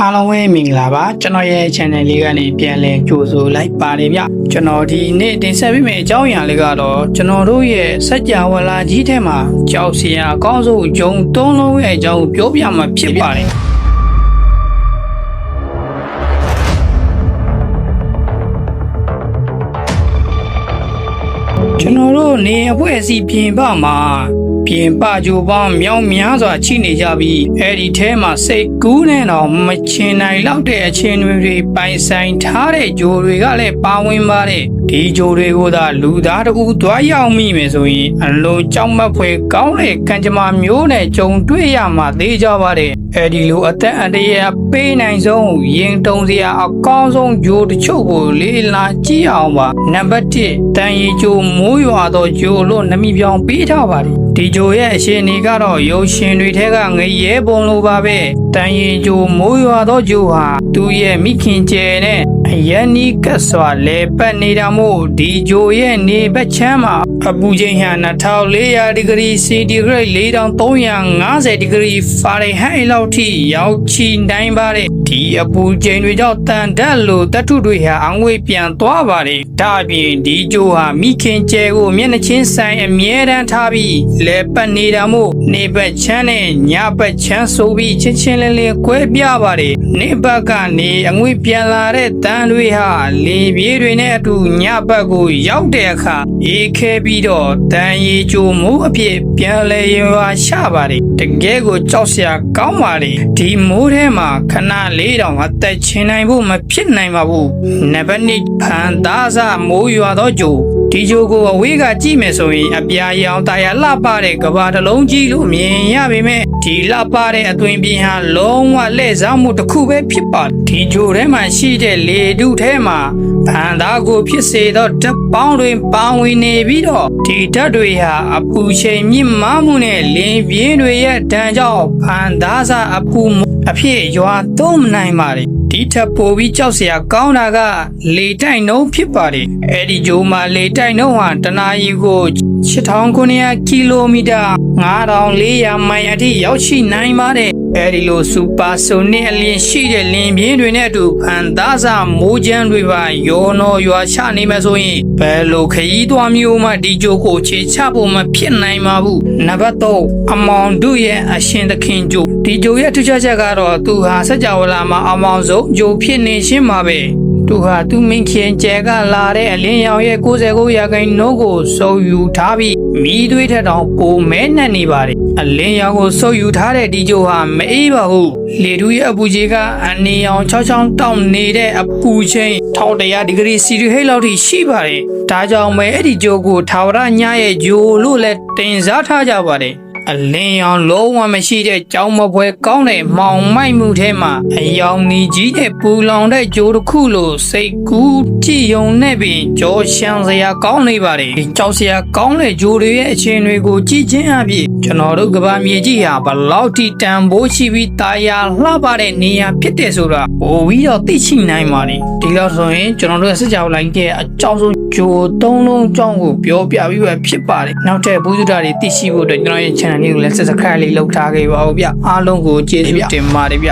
အားလုံးပဲမင်္ဂလာပါကျွန်တော်ရဲ့ channel လေးကနေပြန်လည်ကြိုဆိုလိုက်ပါတယ်ဗျကျွန်တော်ဒီနေ့တင်ဆက်ပေးမယ့်အကြောင်းအရာလေးကတော့ကျွန်တော်တို့ရဲ့စัจ java လာကြီးထဲမှာကြောက်စရာအကောင်းဆုံးဂျုံသုံးလုံးရဲ့အကြောင်းကိုပြောပြမှာဖြစ်ပါတယ်ကျွန်တော်တို့နေအဖွဲ့အစည်းပြင်ပမှာ ပြင်ပကြိုပေါင်းမြောင်းများစွာချိနေကြပြီးအဲ့ဒီထဲမှာစိတ်ကူးနဲ့တော့မချင်နိုင်လောက်တဲ့အချင်းတွေတွေပိုင်ဆိုင်ထားတဲ့ဂျိုတွေကလည်းပါဝင်ပါတယ်ဒီဂျိုတွေကိုသာလူသားတဦးသွားရောက်မိမယ်ဆိုရင်အလုံးကြောက်မက်ဖွယ်ကောင်းတဲ့ကံကြမ္မာမျိုးနဲ့ကြုံတွေ့ရမှာသိကြပါတယ်အဲ့ဒီလိုအသက်အန္တရာယ်ပေးနိုင်ဆုံးရင်တုံစရာအကောင်းဆုံးဂျိုတချို့ကိုလေးလာကြည့်အောင်ပါနံပါတ်1တန်ရီဂျိုမိုးရွာသောဂျိုလို့နမိပြောင်ပေးထားပါတယ် ဒီဂျိုရဲ့အရှင်နေကတော့ရုပ်ရှင်တွေထဲကငရဲပုံလိုပါပဲတန်ရီဂျိုမိုးရွာသောဂျိုဟာသူ့ရဲ့မိခင်ကျယ်နဲ့အယက်နီးကပ်စွာလဲပတ်နေတာမို့ဒီဂျိုရဲ့နေဘက်ချမ်းမှာအပူချိန်ဟာ2400ဒီဂရီစီဒီဂရိတ်4350ဒီဂရီဖာရင်ဟိုက်လောက်ထိရောက်ချီနိုင်ပါတယ်ဒီအပူချိန်တွေကြောင့်တန်တက်လို့တထုတွေဟာအငွေပြန်သွားပါတယ်ဒါအပြင်ဒီဂျိုဟာမိခင်ကျဲကိုမျက်နှာချင်းဆိုင်အမြဲတမ်းထားပြီးလဲပတ်နေတာမို့နေဘက်ချမ်းနဲ့ညဘက်ချမ်းဆိုပြီးချင်းချင်းလေးလေးကွဲပြားပါတယ်နေဘက်ကနေအငွေပြန်လာတဲ့တန်တွေဟာလေပြေးတွေနဲ့အတူညဘက်ကိုရောက်တဲ့အခါအေးခဲပြီးတော့တန်ရီဂျိုမိုးအဖြစ်ပြန်လဲရွာရှပါတယ်တကယ်ကိုကြောက်စရာကောင်းပါတယ်ဒီမိုးထဲမှာခဏလေးတောင်အသက်ချင်နိုင်ဖို့မဖြစ်နိုင်ပါဘူးနံပါတ်1ဖန်သားစမိုးရွာသောဂျို ဒီဂျိုကိုအဝေးကကြည့်မယ်ဆိုရင်အပြာရောင်တာယာလှပတဲ့ကဘာတစ်လုံးကြီးလို့မြင်ရပေမဲ့ဒီလှပတဲ့အသွင်ပြင်ဟာလုံးဝလက်စားမှုတစ်ခုပဲဖြစ်ပါတယ်ဒီဂျိုထဲမှာရှိတဲ့လေတုထဲမှာဖန်သားကိုဖြစ်စေသောဓာတ်ပေါင်းတွေပါဝင်နေပြီးတော့ဒီဓာတ်တွေဟာအပူချိန်မြင့်မားမှုနဲ့လင်းပြင်းတွေရဲ့ဒဏ်ကြောင့်ဖန်သားစအပူအဖြစ်ရွာသွန်းနိုင်ပါတယ်ဒီထပ်ပိုပြီးကြောက်စရာကောင်းတာကလေတိုက်နှုံးဖြစ်ပါတယ်အဲ့ဒီဂျိုမှာလေတိုက်နှုံးဟာတနာရီကို6900ကီလိုမီတာ9400မိုင်အထိရောက်ရှိနိုင်ပါတယ်အဲ့ဒီလိုစူပါဆိုနစ်အလင်းရှိတဲ့လင်းပြင်းတွေနဲ့အတူဖန်သားစာမိုးချမ်းတွေပါရောနော်ရွာချနေမှဆိုရင်ဘယ်လိုခရီးသွားမျိုးမှဒီဂျိုကိုခြေချဖို့မဖြစ်နိုင်ပါဘူးနံပါတ်3အမောင်တို့ရဲ့အရှင်သခင်ဂျိုဒီဂျိုရဲ့ထူးခြားချက်ကတော့သူဟာစัจ java လာမှာအမောင်ဆုံးဂျိုဖြစ်နေရှင်းပါပဲ သူဟာသူမင်းခင်ကျဲကလာတဲ့အလင်းရောင်ရဲ့69ရာခိုင်နှုန်းကိုစုပ်ယူထားပြီးမိသွေးထက်တောင်ပိုမဲနှက်နေပါတယ်အလင်းရောင်ကိုစုပ်ယူထားတဲ့ဒီဂျိုဟာမအေးပါဘူးလေတူရဲ့အပူကြီးကအနီရောင်ချောင်းချောင်းတောင့်နေတဲ့အပူချိန်1100ဒီဂရီစီရီဟိတ်လောက်ထိရှိပါတယ်ဒါကြောင့်ပဲအဲ့ဒီဂျိုကိုထာဝရညရဲ့ဂျိုလို့လည်းတင်စားထားကြပါတယ် အလင်းရောင်လုံးဝမရှိတဲ့ကြောင်မပွဲကောင်းတဲ့မောင်မိုက်မှုထဲမှာအယောင်နီကြီးတဲ့ပူလောင်တဲ့ကြိုးတစ်ခုလိုစိတ်ကူးကြည်ယုံနဲ့ပင်ကြောရှမ်းစရာကောင်းနေပါတယ်ဒီကြောက်စရာကောင်းတဲ့ကြိုးတွေရဲ့အခြေအနေကိုကြည့်ချင်းအပြင်ကျွန်တော်တို့ကဘာမြေကြီးဟာဘလောက်ထိတန်ဖိုးရှိပြီးတာယာလှပတဲ့နေရာဖြစ်တယ်ဆိုတာပိုပြီးတော့သိရှိနိုင်ပါတယ်ဒီလောက်ဆိုရင်ကျွန်တော်တို့ရဲ့စကြဝဠာကြီးရဲ့အကြောင်းဆုံးဂျိုသုံးလုံးအကြောင်းကိုပြောပြပြီးပဲဖြစ်ပါတယ်နောက်ထပ်ဘုဒ္ဓတာတွေသိရှိဖို့အတွက်ကျွန်တော်ရဲ့ channel လေးကိုလည်း subscribe လေးလုပ်ထားခဲ့ပါဦးဗျအားလုံးကိုကျေးဇူးတင်ပါတယ်ဗျ